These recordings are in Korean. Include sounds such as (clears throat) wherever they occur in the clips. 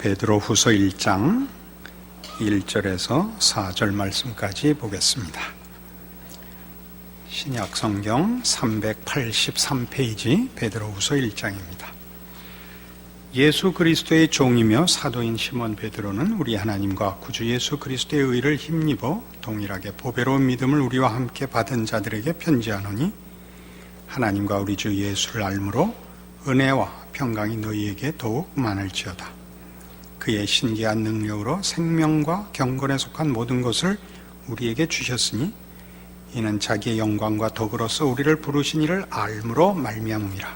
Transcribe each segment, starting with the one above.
베드로 후서 1장 1절에서 4절 말씀까지 보겠습니다. 신약 성경 383페이지 베드로 후서 1장입니다. 예수 그리스도의 종이며 사도인 시몬 베드로는 우리 하나님과 구주 예수 그리스도의 의를 힘입어 동일하게 보배로운 믿음을 우리와 함께 받은 자들에게 편지하노니 하나님과 우리 주 예수를 알므로 은혜와 평강이 너희에게 더욱 많을지어다. 그의 신기한 능력으로 생명과 경건에 속한 모든 것을 우리에게 주셨으니 이는 자기의 영광과 덕으로서 우리를 부르신 이를 알므로 말미암음이라.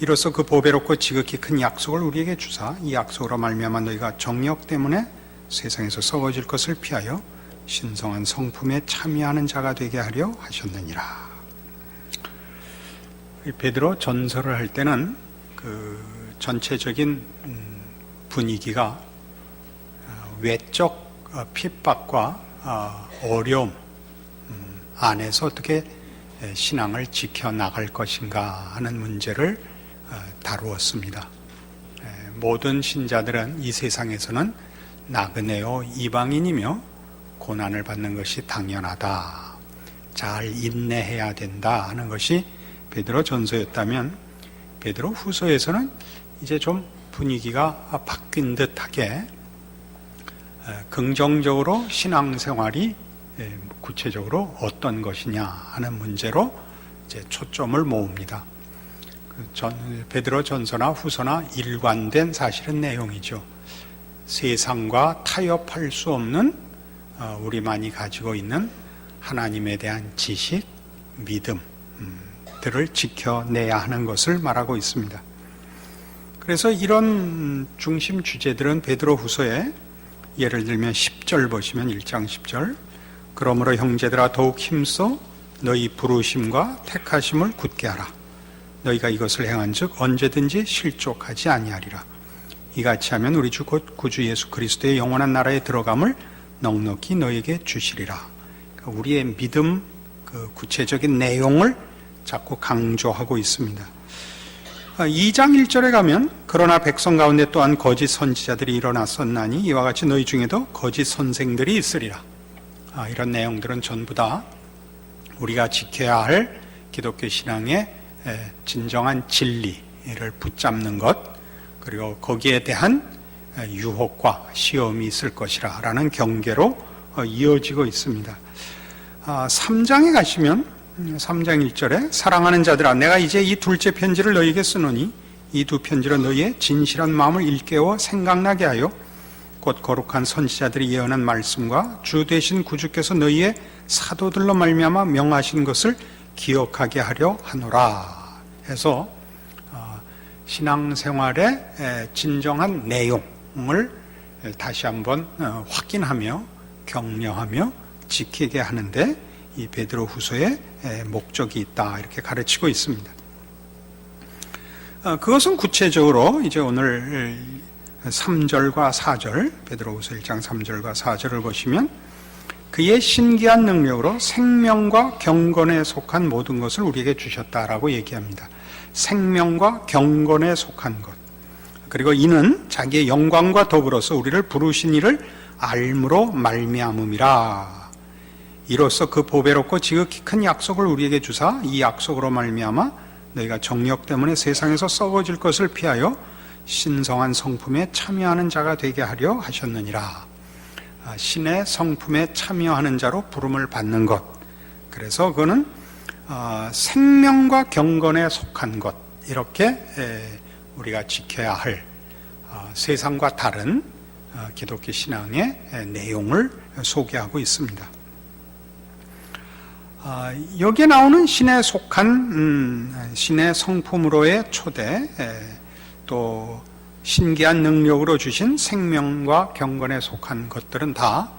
이로써 그 보배롭고 지극히 큰 약속을 우리에게 주사 이 약속으로 말미암아 너희가 정력 때문에 세상에서 썩어질 것을 피하여 신성한 성품에 참여하는 자가 되게 하려 하셨느니라. 베드로 전설을 할 때는 그 전체적인 분위기가 외적 핍박과 어려움 안에서 어떻게 신앙을 지켜나갈 것인가 하는 문제를 다루었습니다. 모든 신자들은 이 세상에서는 나그네요 이방인이며 고난을 받는 것이 당연하다. 잘 인내해야 된다 하는 것이 베드로 전서였다면 베드로 후서에서는 이제 좀 분위기가 바뀐 듯하게 긍정적으로 신앙생활이 구체적으로 어떤 것이냐 하는 문제로 이제 초점을 모읍니다. 그 전, 베드로 전서나 후서나 일관된 사실은 내용이죠. 세상과 타협할 수 없는 어, 우리만이 가지고 있는 하나님에 대한 지식, 믿음들을 지켜내야 하는 것을 말하고 있습니다. 그래서 이런 중심 주제들은 베드로 후서에 예를 들면 10절 보시면 1장 10절. 그러므로 형제들아 더욱 힘써 너희 부르심과 택하심을 굳게 하라. 너희가 이것을 행한즉 언제든지 실족하지 아니하리라. 이같이 하면 우리 주 곧 구주 예수 그리스도의 영원한 나라에 들어감을 넉넉히 너에게 주시리라. 그러니까 우리의 믿음 그 구체적인 내용을 자꾸 강조하고 있습니다 2장 아, 1절에 가면 그러나 백성 가운데 또한 거짓 선지자들이 일어났었나니 이와 같이 너희 중에도 거짓 선생들이 있으리라. 아, 이런 내용들은 전부 다 우리가 지켜야 할 기독교 신앙의 진정한 진리를 붙잡는 것 그리고 거기에 대한 유혹과 시험이 있을 것이라 라는 경계로 어, 이어지고 있습니다. 3장에 아, 가시면 3장 1절에 사랑하는 자들아 내가 이제 이 둘째 편지를 너희에게 쓰노니 이 두 편지로 너희의 진실한 마음을 일깨워 생각나게 하여 곧 거룩한 선지자들이 예언한 말씀과 주 대신 구주께서 너희의 사도들로 말미암아 명하신 것을 기억하게 하려 하노라. 해서 어, 신앙생활의 진정한 내용을 다시 한번 어, 확인하며 격려하며 지키게 하는데 이 베드로 후서의 목적이 있다 이렇게 가르치고 있습니다. 어, 그것은 구체적으로 이제 오늘 3절과 4절 베드로 후서 1장 3절과 4절을 보시면 그의 신기한 능력으로 생명과 경건에 속한 모든 것을 우리에게 주셨다라고 얘기합니다. 생명과 경건에 속한 것. 그리고 이는 자기의 영광과 더불어서 우리를 부르신 이를 알므로 말미암음이라. 이로써 그 보배롭고 지극히 큰 약속을 우리에게 주사 이 약속으로 말미암아 너희가 정력 때문에 세상에서 썩어질 것을 피하여 신성한 성품에 참여하는 자가 되게 하려 하셨느니라. 아, 신의 성품에 참여하는 자로 부름을 받는 것. 그래서 그거는 아, 생명과 경건에 속한 것 이렇게 우리가 지켜야 할 아, 세상과 다른 기독교 신앙의 내용을 소개하고 있습니다. 아, 여기에 나오는 신에 속한 음, 신의 성품으로의 초대 또 신기한 능력으로 주신 생명과 경건에 속한 것들은 다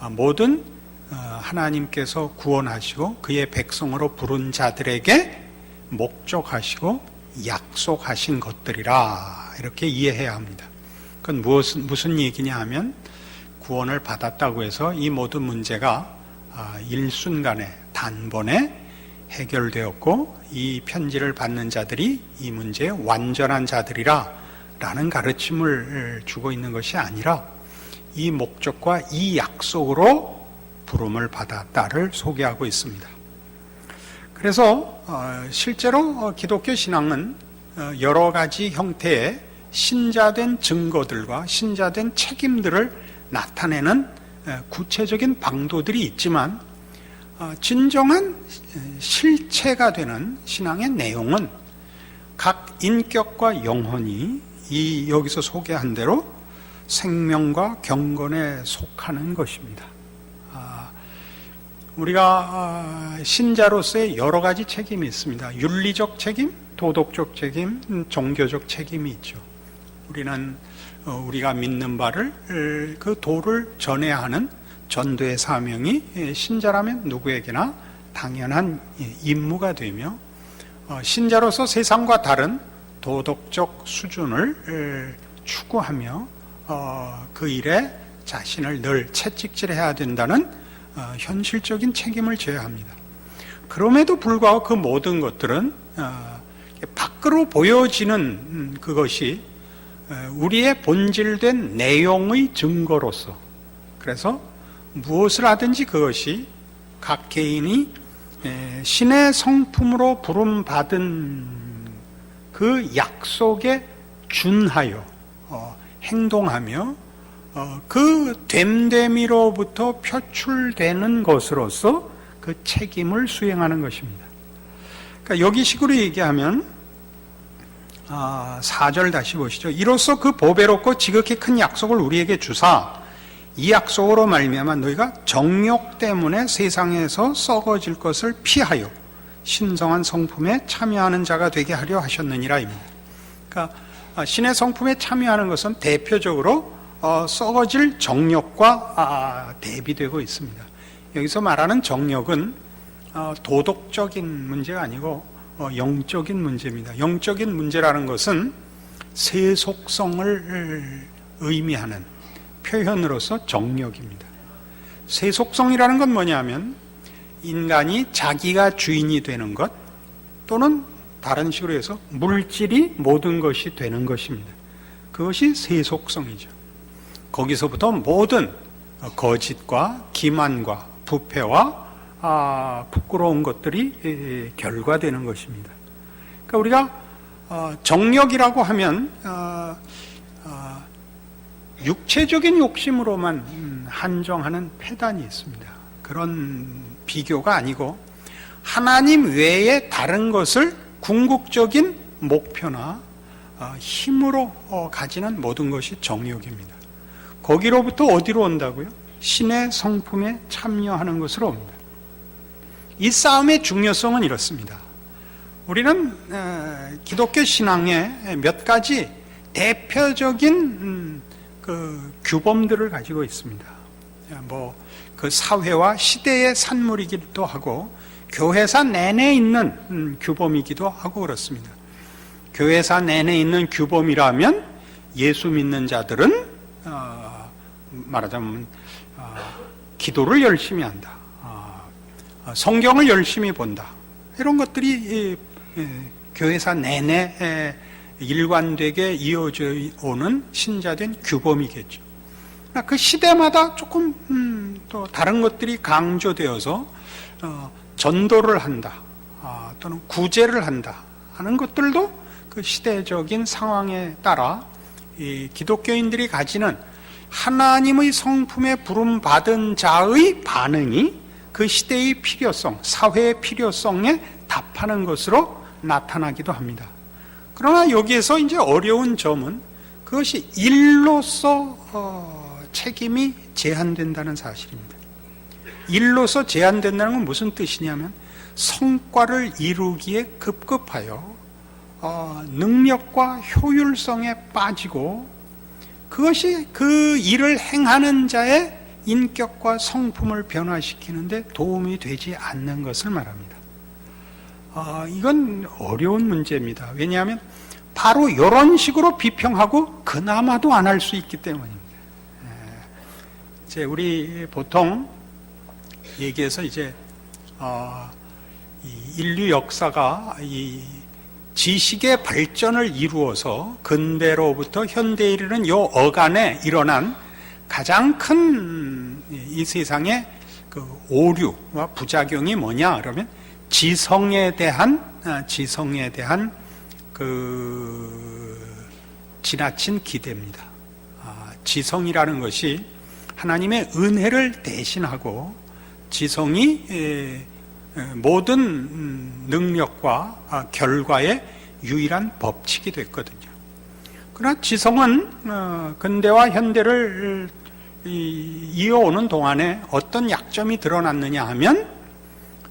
아, 모든 어, 하나님께서 구원하시고 그의 백성으로 부른 자들에게 목적하시고 약속하신 것들이라 이렇게 이해해야 합니다. 그건 무슨 얘기냐 하면 구원을 받았다고 해서 이 모든 문제가 아, 일순간에 단번에 해결되었고 이 편지를 받는 자들이 이 문제의 완전한 자들이라 라는 가르침을 주고 있는 것이 아니라 이 목적과 이 약속으로 부름을 받았다를 소개하고 있습니다. 그래서 어, 실제로 기독교 신앙은 어, 여러 가지 형태의 신자된 증거들과 신자된 책임들을 나타내는 구체적인 방도들이 있지만 어, 진정한 실체가 되는 신앙의 내용은 각 인격과 영혼이 이 여기서 소개한 대로 생명과 경건에 속하는 것입니다. 아, 우리가 아, 신자로서의 여러 가지 책임이 있습니다. 윤리적 책임, 도덕적 책임, 음, 종교적 책임이 있죠. 우리는 어, 우리가 믿는 바를 그 도를 전해야 하는 전도의 사명이 예, 신자라면 누구에게나 당연한 예, 임무가 되며 어, 신자로서 세상과 다른 도덕적 수준을 추구하며 어, 그 일에 자신을 늘 채찍질해야 된다는 어, 현실적인 책임을 져야 합니다. 그럼에도 불구하고 그 모든 것들은 밖으로 보여지는 음, 그것이 우리의 본질된 내용의 증거로서 그래서 무엇을 하든지 그것이 각 개인이 신의 성품으로 부름받은 그 약속에 준하여 어, 행동하며 어, 그 됨됨이로부터 표출되는 것으로서 그 책임을 수행하는 것입니다. 그러니까 여기 식으로 얘기하면 아, 4절 다시 보시죠. 이로써 그 보배롭고 지극히 큰 약속을 우리에게 주사 이 약속으로 말미암아 너희가 정욕 때문에 세상에서 썩어질 것을 피하여 신성한 성품에 참여하는 자가 되게 하려 하셨느니라입니다. 그러니까 아, 신의 성품에 참여하는 것은 대표적으로 어, 썩어질 정욕과 아, 대비되고 있습니다. 여기서 말하는 정욕은 어, 도덕적인 문제가 아니고 어, 영적인 문제입니다. 영적인 문제라는 것은 세속성을 의미하는 표현으로서 정력입니다. 세속성이라는 건 뭐냐면 인간이 자기가 주인이 되는 것 또는 다른 식으로 해서 물질이 모든 것이 되는 것입니다. 그것이 세속성이죠. 거기서부터 모든 거짓과 기만과 부패와 아, 부끄러운 것들이 결과되는 것입니다. 그러니까 우리가 어, 정력이라고 하면 어, 육체적인 욕심으로만 음, 한정하는 폐단이 있습니다. 그런 비교가 아니고 하나님 외에 다른 것을 궁극적인 목표나 어, 힘으로 어, 가지는 모든 것이 정욕입니다. 거기로부터 어디로 온다고요? 신의 성품에 참여하는 것으로 옵니다. 이 싸움의 중요성은 이렇습니다. 우리는 어, 기독교 신앙의 몇 가지 대표적인 음, 그 규범들을 가지고 있습니다. 뭐 그 사회와 시대의 산물이기도 하고 교회사 내내 있는 음, 규범이기도 하고 그렇습니다. 교회사 내내 있는 규범이라면 예수 믿는 자들은 어, 말하자면 어, 기도를 열심히 한다. 어, 성경을 열심히 본다. 이런 것들이 교회사 내내 일관되게 이어져 오는 신자된 규범이겠죠. 그 시대마다 조금 음, 또 다른 것들이 강조되어서 어, 전도를 한다 아, 또는 구제를 한다 하는 것들도 그 시대적인 상황에 따라 기독교인들이 가지는 하나님의 성품에 부름 받은 자의 반응이 그 시대의 필요성, 사회의 필요성에 답하는 것으로 나타나기도 합니다. 그러나 여기에서 이제 어려운 점은 그것이 일로서 어, 책임이 제한된다는 사실입니다. 일로서 제한된다는 건 무슨 뜻이냐면 성과를 이루기에 급급하여 어, 능력과 효율성에 빠지고 그것이 그 일을 행하는 자의 인격과 성품을 변화시키는데 도움이 되지 않는 것을 말합니다. 아, 이건 어려운 문제입니다. 왜냐하면 바로 이런 식으로 비평하고 그나마도 안 할 수 있기 때문입니다. 예. 이제 우리 보통 얘기해서 이제 어, 인류 역사가 이 지식의 발전을 이루어서 근대로부터 현대에 이르는 요 어간에 일어난 가장 큰 이 세상의 그 오류와 부작용이 뭐냐 그러면 지성에 대한 아, 지성에 대한 그 지나친 기대입니다. 아, 지성이라는 것이 하나님의 은혜를 대신하고 지성이 에, 에, 모든 음, 능력과 아, 결과의 유일한 법칙이 됐거든요. 그러나 지성은 어, 근대와 현대를 이- 이어오는 동안에 어떤 약점이 드러났느냐 하면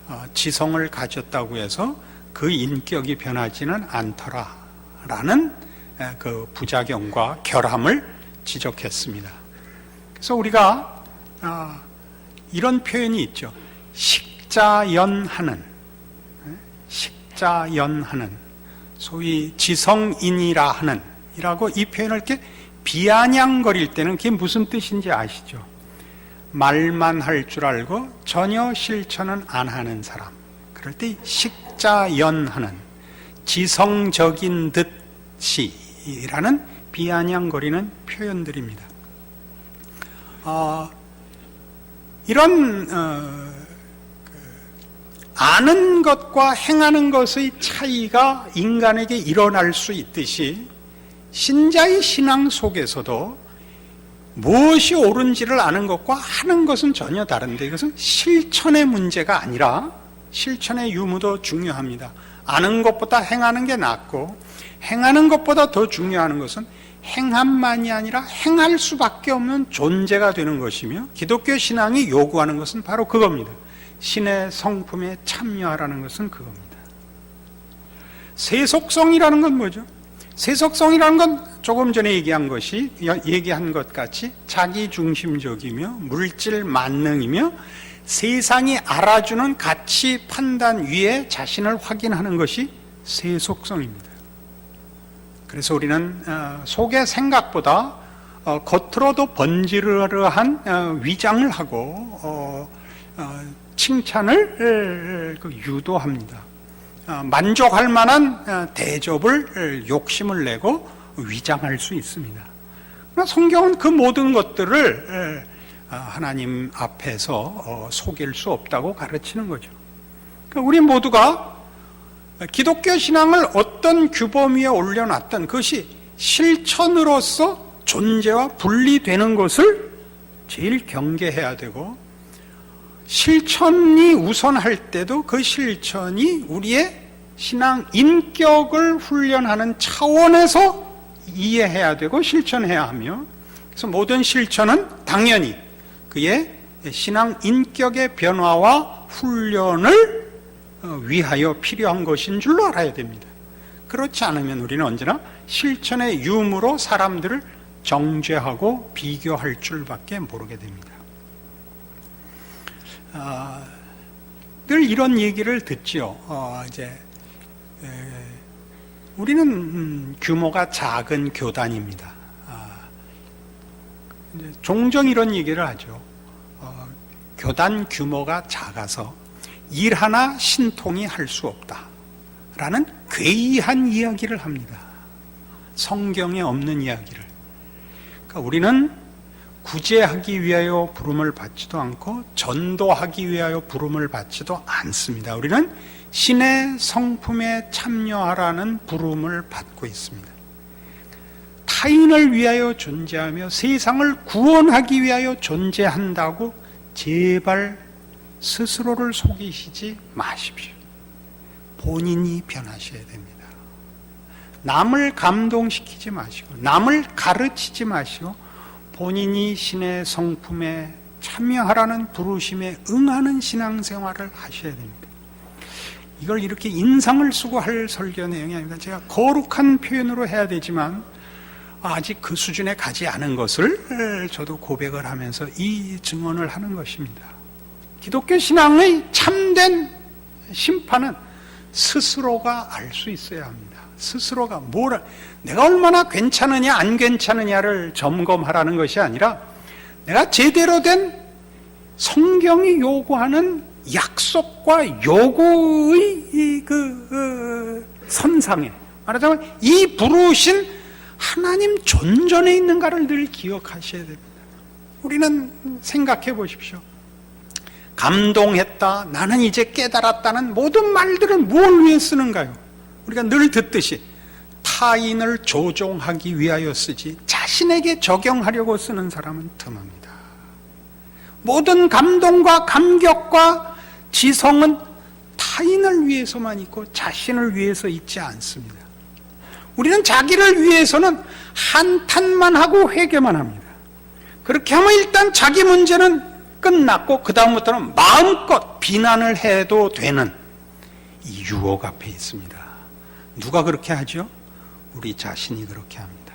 어, 지성을 가졌다고 해서 그 인격이 변하지는 않더라라는 에, 그 부작용과 결함을 지적했습니다. 그래서 우리가 아, 이런 표현이 있죠. 식자연하는 에, 식자연하는 소위 지성인이라 하는 이라고 이 표현을 이렇게 비아냥거릴 때는 그게 무슨 뜻인지 아시죠? 말만 할 줄 알고 전혀 실천은 안 하는 사람. 그럴 때 식자연하는 지성적인 듯이라는 비아냥거리는 표현들입니다. 어, 이런 어, 그 아는 것과 행하는 것의 차이가 인간에게 일어날 수 있듯이 신자의 신앙 속에서도 무엇이 옳은지를 아는 것과 하는 것은 전혀 다른데 이것은 실천의 문제가 아니라 실천의 유무도 중요합니다. 아는 것보다 행하는 게 낫고 행하는 것보다 더 중요한 것은 행함만이 아니라 행할 수밖에 없는 존재가 되는 것이며 기독교 신앙이 요구하는 것은 바로 그겁니다. 신의 성품에 참여하라는 것은 그겁니다. 세속성이라는 건 뭐죠? 세속성이라는 건 조금 전에 얘기한 것이 얘기한 것 같이 자기 중심적이며 물질 만능이며 세상이 알아주는 가치 판단 위에 자신을 확인하는 것이 세속성입니다. 그래서 우리는 어, 속의 생각보다 어, 겉으로도 번지르르한 어, 위장을 하고 칭찬을 그 유도합니다. 만족할 만한 대접을 욕심을 내고 위장할 수 있습니다. 성경은 그 모든 것들을 하나님 앞에서 속일 수 없다고 가르치는 거죠. 그러니까 우리 모두가 기독교 신앙을 어떤 규범 위에 올려놨던 그것이 실천으로서 존재와 분리되는 것을 제일 경계해야 되고 실천이 우선할 때도 그 실천이 우리의 신앙 인격을 훈련하는 차원에서 이해해야 되고 실천해야 하며 그래서 모든 실천은 당연히 그의 신앙 인격의 변화와 훈련을 위하여 필요한 것인 줄로 알아야 됩니다. 그렇지 않으면 우리는 언제나 실천의 유무로 사람들을 정죄하고 비교할 줄밖에 모르게 됩니다. 아, 늘 이런 얘기를 듣지요. 어, 이제 에, 우리는 음, 규모가 작은 교단입니다. 아, 종종 이런 얘기를 하죠. 어, 교단 규모가 작아서 일 하나 신통이 할 수 없다. 라는 괴이한 이야기를 합니다. 성경에 없는 이야기를. 그러니까 우리는 구제하기 위하여 부름을 받지도 않고 전도하기 위하여 부름을 받지도 않습니다. 우리는 신의 성품에 참여하라는 부름을 받고 있습니다. 타인을 위하여 존재하며 세상을 구원하기 위하여 존재한다고 제발 스스로를 속이시지 마십시오. 본인이 변하셔야 됩니다. 남을 감동시키지 마시고, 남을 가르치지 마시고, 본인이 신의 성품에 참여하라는 부르심에 응하는 신앙생활을 하셔야 됩니다. 이걸 이렇게 인상을 쓰고 할 설교 내용이 아닙니다. 제가 거룩한 표현으로 해야 되지만 아직 그 수준에 가지 않은 것을 저도 고백을 하면서 이 증언을 하는 것입니다. 기독교 신앙의 참된 심판은 스스로가 알 수 있어야 합니다. 스스로가 뭘, 내가 얼마나 괜찮으냐, 안 괜찮으냐를 점검하라는 것이 아니라 내가 제대로 된 성경이 요구하는 약속과 요구의 그, 그 선상에 말하자면 이 부르신 하나님 존전에 있는가를 늘 기억하셔야 됩니다. 우리는 생각해 보십시오. 감동했다. 나는 이제 깨달았다는 모든 말들을 뭘 위해 쓰는가요? 우리가 늘 듣듯이 타인을 조종하기 위하여 쓰지 자신에게 적용하려고 쓰는 사람은 틈합니다. 모든 감동과 감격과 지성은 타인을 위해서만 있고 자신을 위해서 있지 않습니다. 우리는 자기를 위해서는 한탄만 하고 회개만 합니다. 그렇게 하면 일단 자기 문제는 끝났고 그 다음부터는 마음껏 비난을 해도 되는 이 유혹 앞에 있습니다. 누가 그렇게 하죠? 우리 자신이 그렇게 합니다.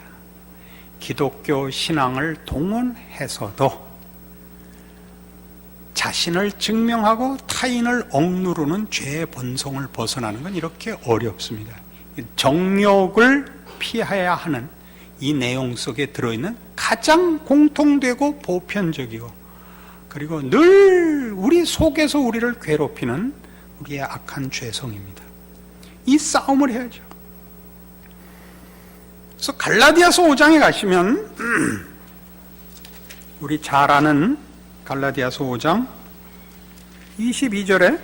기독교 신앙을 동원해서도 자신을 증명하고 타인을 억누르는 죄의 본성을 벗어나는 건 이렇게 어렵습니다. 정욕을 피해야 하는 이 내용 속에 들어있는 가장 공통되고 보편적이고 그리고 늘 우리 속에서 우리를 괴롭히는 우리의 악한 죄성입니다. 이 싸움을 해야죠. 그래서 갈라디아서 5장에 가시면 (clears throat) 우리 잘 아는 갈라디아서 5장 22절에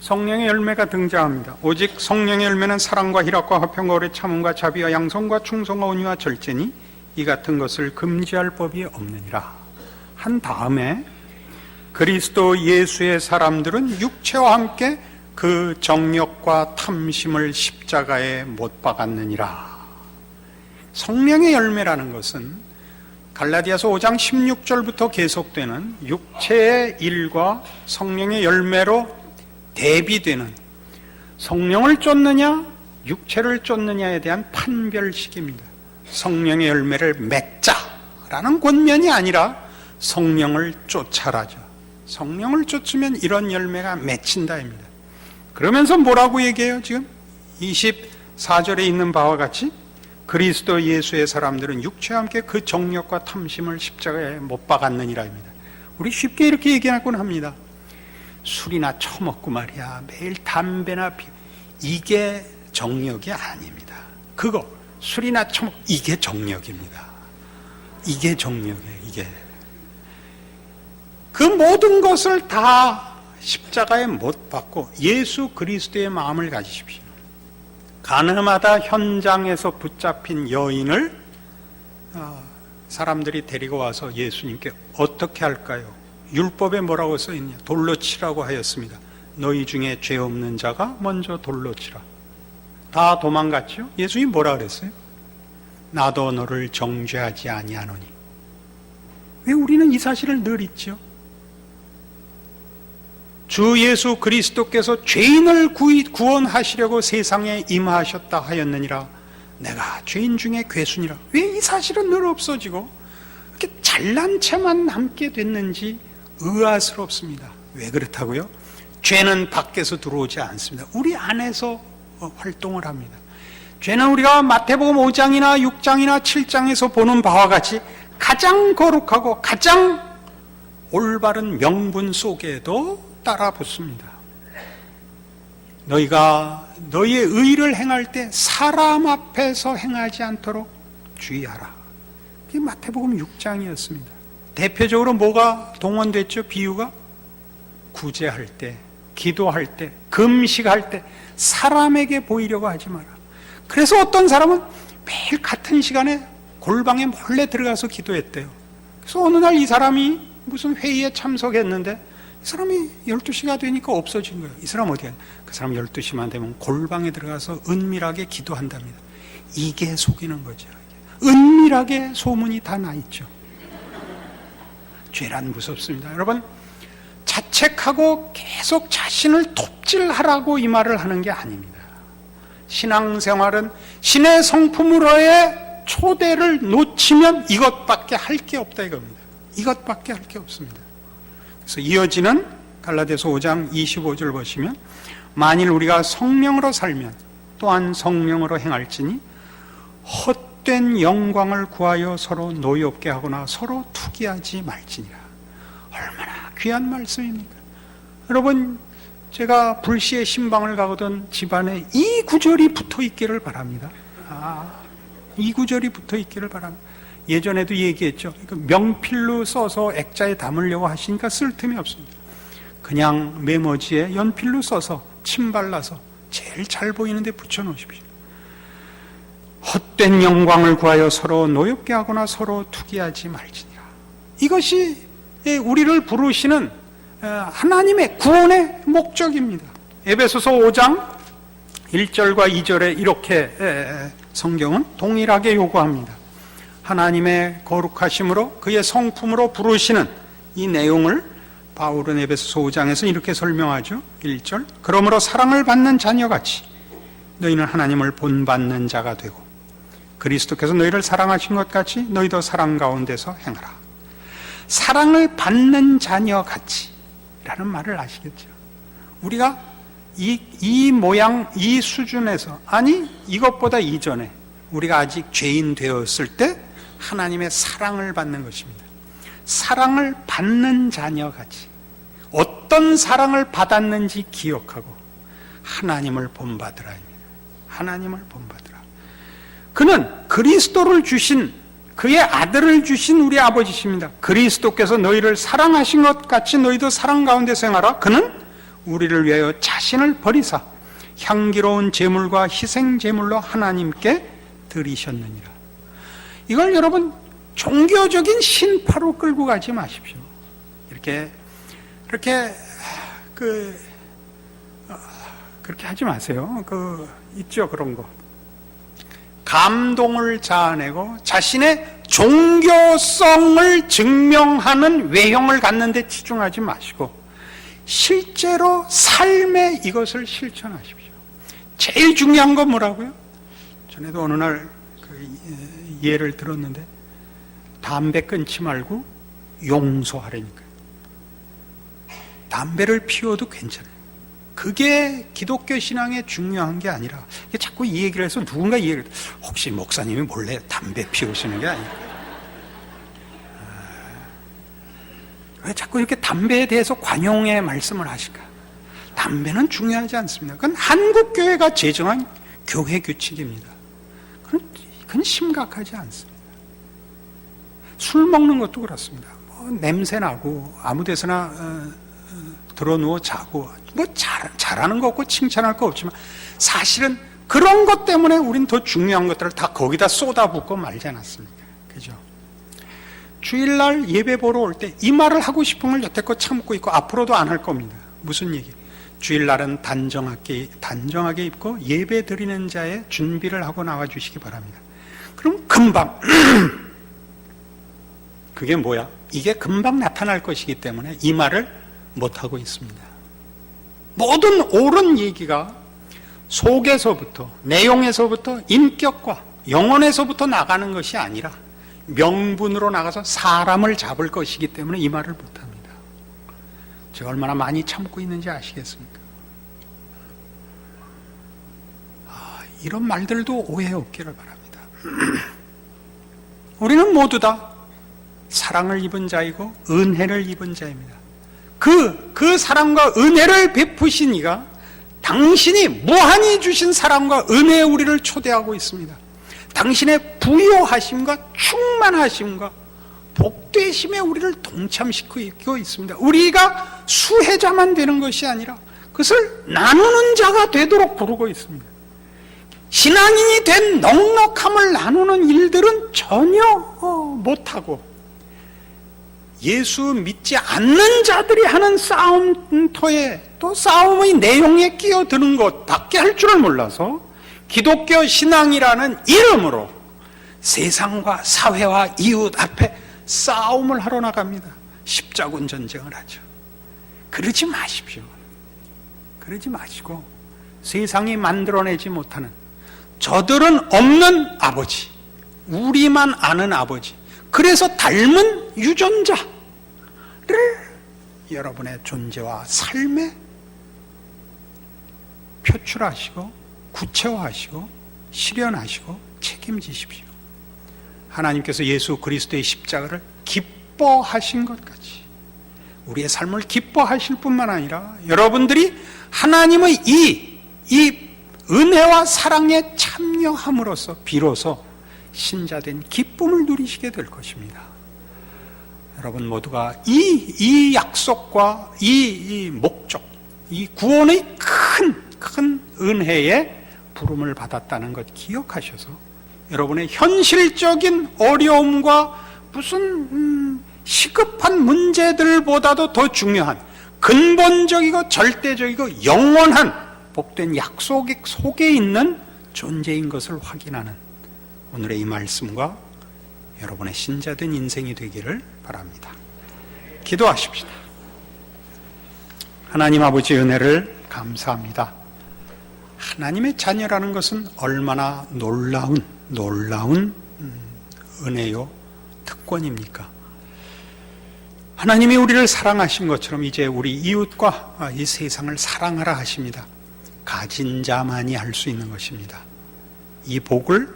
성령의 열매가 등장합니다. 오직 성령의 열매는 사랑과 희락과 화평과 오래 참음과 자비와 양성과 충성과 온유와 절제니 이 같은 것을 금지할 법이 없느니라. 한 다음에 그리스도 예수의 사람들은 육체와 함께 그 정욕과 탐심을 십자가에 못 박았느니라. 성령의 열매라는 것은 갈라디아서 5장 16절부터 계속되는 육체의 일과 성령의 열매로 대비되는 성령을 쫓느냐 육체를 쫓느냐에 대한 판별식입니다. 성령의 열매를 맺자라는 권면이 아니라 성령을 쫓아라죠. 성령을 쫓으면 이런 열매가 맺힌다입니다. 그러면서 뭐라고 얘기해요, 지금? 24절에 있는 바와 같이 그리스도 예수의 사람들은 육체와 함께 그 정력과 탐심을 십자가에 못 박았느니라입니다. 우리 쉽게 이렇게 얘기하곤 합니다. 술이나 처먹고 말이야. 매일 담배나 피. 이게 정력이 아닙니다. 그거 술이나 처먹 이게 정력입니다. 이게 정력이에요. 이게 그 모든 것을 다 십자가에 못 박고 예수 그리스도의 마음을 가지십시오. 가늠하다 현장에서 붙잡힌 여인을 어, 사람들이 데리고 와서 예수님께 어떻게 할까요? 율법에 뭐라고 써 있냐? 돌로 치라고 하였습니다. 너희 중에 죄 없는 자가 먼저 돌로 치라. 다 도망갔죠? 예수님 뭐라 그랬어요? 나도 너를 정죄하지 아니하노니. 왜 우리는 이 사실을 늘 잊죠? 주 예수 그리스도께서 죄인을 구원하시려고 세상에 임하셨다 하였느니라. 내가 죄인 중에 괴순이라. 왜 이 사실은 늘 없어지고 이렇게 잘난 체만 남게 됐는지 의아스럽습니다. 왜 그렇다고요? 죄는 밖에서 들어오지 않습니다. 우리 안에서 활동을 합니다. 죄는 우리가 마태복음 5장이나 6장이나 7장에서 보는 바와 같이 가장 거룩하고 가장 올바른 명분 속에도 따라 붙습니다. 너희가 너희의 의를 행할 때 사람 앞에서 행하지 않도록 주의하라. 이게 마태복음 6장이었습니다. 대표적으로 뭐가 동원됐죠? 비유가 구제할 때, 기도할 때, 금식할 때 사람에게 보이려고 하지 마라. 그래서 어떤 사람은 매일 같은 시간에 골방에 몰래 들어가서 기도했대요. 그래서 어느 날 이 사람이 무슨 회의에 참석했는데 이 사람이 12시가 되니까 없어진 거예요. 이 사람 어디야? 그 사람 12시만 되면 골방에 들어가서 은밀하게 기도한답니다. 이게 속이는 거죠. 은밀하게 소문이 다 나 있죠. 죄란 무섭습니다. 여러분, 자책하고 계속 자신을 톱질하라고 이 말을 하는 게 아닙니다. 신앙생활은 신의 성품으로의 초대를 놓치면 이것밖에 할 게 없다 이겁니다. 이것밖에 할 게 없습니다. 그래서 이어지는 갈라디아서 5장 25절 보시면 만일 우리가 성령으로 살면 또한 성령으로 행할지니 헛된 영광을 구하여 서로 노엽게 하거나 서로 투기하지 말지니라. 얼마나 귀한 말씀입니까? 여러분 제가 불시에 신방을 가거든 집안에 이 구절이 붙어 있기를 바랍니다. 아, 이 구절이 붙어 있기를 바랍니다. 예전에도 얘기했죠. 그 명필로 써서 액자에 담으려고 하시니까 쓸 틈이 없습니다. 그냥 메모지에 연필로 써서 침 발라서 제일 잘 보이는 데 붙여 놓으십시오. 헛된 영광을 구하여 서로 노엽게 하거나 서로 투기하지 말지니라. 이것이 우리를 부르시는 어, 하나님의 구원의 목적입니다. 에베소서 5장 1절과 2절에 이렇게 성경은 동일하게 요구합니다. 하나님의 거룩하심으로 그의 성품으로 부르시는 이 내용을 바울은 에베소서 5장에서 이렇게 설명하죠. 1절. 그러므로 사랑을 받는 자녀같이 너희는 하나님을 본받는 자가 되고 그리스도께서 너희를 사랑하신 것 같이 너희도 사랑 가운데서 행하라. 사랑을 받는 자녀같이 라는 말을 아시겠죠? 우리가 이, 이 모양, 이 수준에서, 아니, 이것보다 이전에 우리가 아직 죄인 되었을 때 하나님의 사랑을 받는 것입니다. 사랑을 받는 자녀같이 어떤 사랑을 받았는지 기억하고 하나님을 본받으라입니다. 하나님을 본받으라. 그는 그리스도를 주신 그의 아들을 주신 우리 아버지십니다. 그리스도께서 너희를 사랑하신 것 같이 너희도 사랑 가운데 생하라. 그는 우리를 위하여 자신을 버리사 향기로운 제물과 희생 제물로 하나님께 드리셨느니라. 이걸 여러분 종교적인 신파로 끌고 가지 마십시오. 이렇게 이렇게 그 어, 그렇게 하지 마세요. 그 있죠 그런 거. 감동을 자아내고 자신의 종교성을 증명하는 외형을 갖는 데 치중하지 마시고 실제로 삶에 이것을 실천하십시오. 제일 중요한 건 뭐라고요? 전에도 어느 날 그 예를 들었는데 담배 끊지 말고 용서하라니까요. 담배를 피워도 괜찮아요. 그게 기독교 신앙에 중요한 게 아니라 자꾸 이 얘기를 해서 누군가 이 얘기를 혹시 목사님이 몰래 담배 피우시는 게 아닐까? 아, 왜 자꾸 이렇게 담배에 대해서 관용의 말씀을 하실까? 담배는 중요하지 않습니다. 그건 한국 교회가 제정한 교회 규칙입니다. 그건, 심각하지 않습니다. 술 먹는 것도 그렇습니다. 뭐 냄새 나고 아무 데서나 어, 어, 들어 누워 자고 뭐 잘, 잘하는 거 없고 칭찬할 거 없지만 사실은 그런 것 때문에 우린 더 중요한 것들을 다 거기다 쏟아붓고 말지 않았습니까? 그죠? 주일날 예배 보러 올 때 이 말을 하고 싶은 걸 여태껏 참고 있고 앞으로도 안 할 겁니다. 무슨 얘기? 주일날은 단정하게, 단정하게 입고 예배 드리는 자의 준비를 하고 나와 주시기 바랍니다. 그럼 금방, (clears throat) 그게 뭐야? 이게 금방 나타날 것이기 때문에 이 말을 못하고 있습니다. 모든 옳은 얘기가 속에서부터, 내용에서부터, 인격과 영혼에서부터 나가는 것이 아니라 명분으로 나가서 사람을 잡을 것이기 때문에 이 말을 못합니다. 제가 얼마나 많이 참고 있는지 아시겠습니까? 아, 이런 말들도 오해 없기를 바랍니다. (clears throat) 우리는 모두 다 사랑을 입은 자이고 은혜를 입은 자입니다. 그, 그 사랑과 은혜를 베푸신 이가 당신이 무한히 주신 사랑과 은혜에 우리를 초대하고 있습니다. 당신의 부요하심과 충만하심과 복되심에 우리를 동참시키고 있습니다. 우리가 수혜자만 되는 것이 아니라 그것을 나누는 자가 되도록 부르고 있습니다. 신앙인이 된 넉넉함을 나누는 일들은 전혀 어, 못하고 예수 믿지 않는 자들이 하는 싸움터에 또 싸움의 내용에 끼어드는 것밖에 할 줄을 몰라서 기독교 신앙이라는 이름으로 세상과 사회와 이웃 앞에 싸움을 하러 나갑니다. 십자군 전쟁을 하죠. 그러지 마십시오. 그러지 마시고 세상이 만들어내지 못하는 저들은 없는 아버지, 우리만 아는 아버지, 그래서 닮은 유전자를 여러분의 존재와 삶에 표출하시고 구체화하시고 실현하시고 책임지십시오. 하나님께서 예수 그리스도의 십자가를 기뻐하신 것 같이 우리의 삶을 기뻐하실 뿐만 아니라 여러분들이 하나님의 이, 이 은혜와 사랑에 참여함으로써 비로소 신자된 기쁨을 누리시게 될 것입니다. 여러분 모두가 이, 이 약속과 이, 이 목적, 이 구원의 큰, 큰 은혜에 부름을 받았다는 것 기억하셔서 여러분의 현실적인 어려움과 무슨 음, 시급한 문제들보다도 더 중요한 근본적이고 절대적이고 영원한 복된 약속 속에 있는 존재인 것을 확인하는 오늘의 이 말씀과 여러분의 신자된 인생이 되기를 바랍니다. 기도하십시다. 하나님 아버지 은혜를 감사합니다. 하나님의 자녀라는 것은 얼마나 놀라운 놀라운 음, 은혜요 특권입니까? 하나님이 우리를 사랑하신 것처럼 이제 우리 이웃과 이 세상을 사랑하라 하십니다. 가진 자만이 할 수 있는 것입니다. 이 복을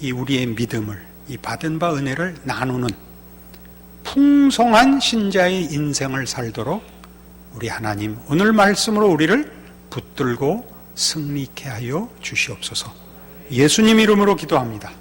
이 우리의 믿음을 이 받은 바 은혜를 나누는 풍성한 신자의 인생을 살도록 우리 하나님 오늘 말씀으로 우리를 붙들고 승리케 하여 주시옵소서. 예수님 이름으로 기도합니다.